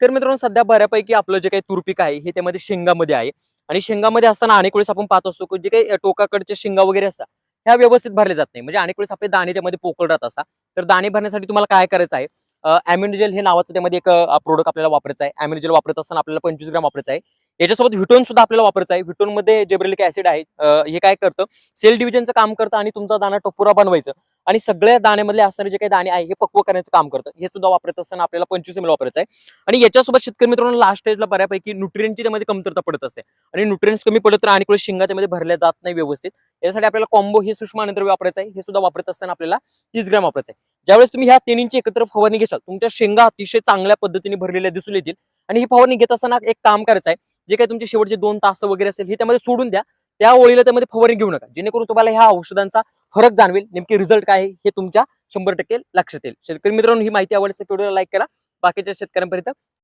तर मित्रांनो सध्या बऱ्यापैकी आपलं जे काही तुरपीक आहे हे त्यामध्ये शेंगामध्ये आहे. आणि शेंगामध्ये असताना अनेक वेळेस आपण पाहत असतो की जे काही टोकाकडचे शेंगा वगैरे असतात ह्या व्यवस्थित भरले जात नाही. म्हणजे अनेक वेळेस आपले दाणे त्यामध्ये पोकळ राहत असतात. तर दाणे भरण्यासाठी तुम्हाला काय करायचं आहे? अॅम्युनिजेल हे नावाचं त्यामध्ये एक प्रोडक्ट आपल्याला वापरायचं आहे. अॅम्युनिजेल वापरत असताना आपल्याला पंचवीस ग्राम वापरायचं आहे. याच्यासोबत व्हिटोन सुद्धा आपल्याला वापरायचं आहे. व्हिटोनमध्ये जेब्रेलिक ऍसिड आहे हे काय करतं? सेल डिव्हिजनचं काम करतं आणि तुमचा दाणा टोपुरा बनवायचं. आणि सगळ्या दाण्यामधले असणारे जे काही दाणे आहे हे पक्व करण्याचं काम करतं. हे सुद्धा वापरत असताना आपल्याला पंचवीस एम वापरायचं आहे. आणि याच्यासोबत शेतकरी मित्रांनो लास्ट स्टेजला बऱ्यापैकी न्यूट्रियनची त्यामध्ये कमतरता पडत असते. आणि न्यूट्रियन्स कमी पडत तर आणि कुठे शेंगा त्यामध्ये भरल्या जात नाही व्यवस्थित. यासाठी आपल्याला कॉम्बो हे सूक्ष्म वापरायचं आहे. हे सुद्धा वापरत असताना आपल्याला तीस ग्रॅम वापरायचं आहे. ज्यावेळेस तुम्ही ह्या तिन्हींची एकत्र फवारणी घेशाल तुमच्या शेंगा अतिशय चांगल्या पद्धतीने भरलेल्या दिसून येतील. आणि ही फवारणी घेत असताना एक काम करायचं आहे. जे काही तुमचे शेवटचे दोन तास वगैरे असेल हे त्यामध्ये सोडून द्या. त्या ओळीला त्यामध्ये फवारणी घेऊ नका. जेणेकरून तुम्हाला ह्या औषधांचा फरक जाणवेल. नेमके रिझल्ट काय हे तुमच्या शंभर टक्के लक्षात येईल. शेतकरी मित्रांनो ही माहिती आवडल्यास व्हिडिओला लाईक करा. बाकीच्या शेतकऱ्यांपर्यंत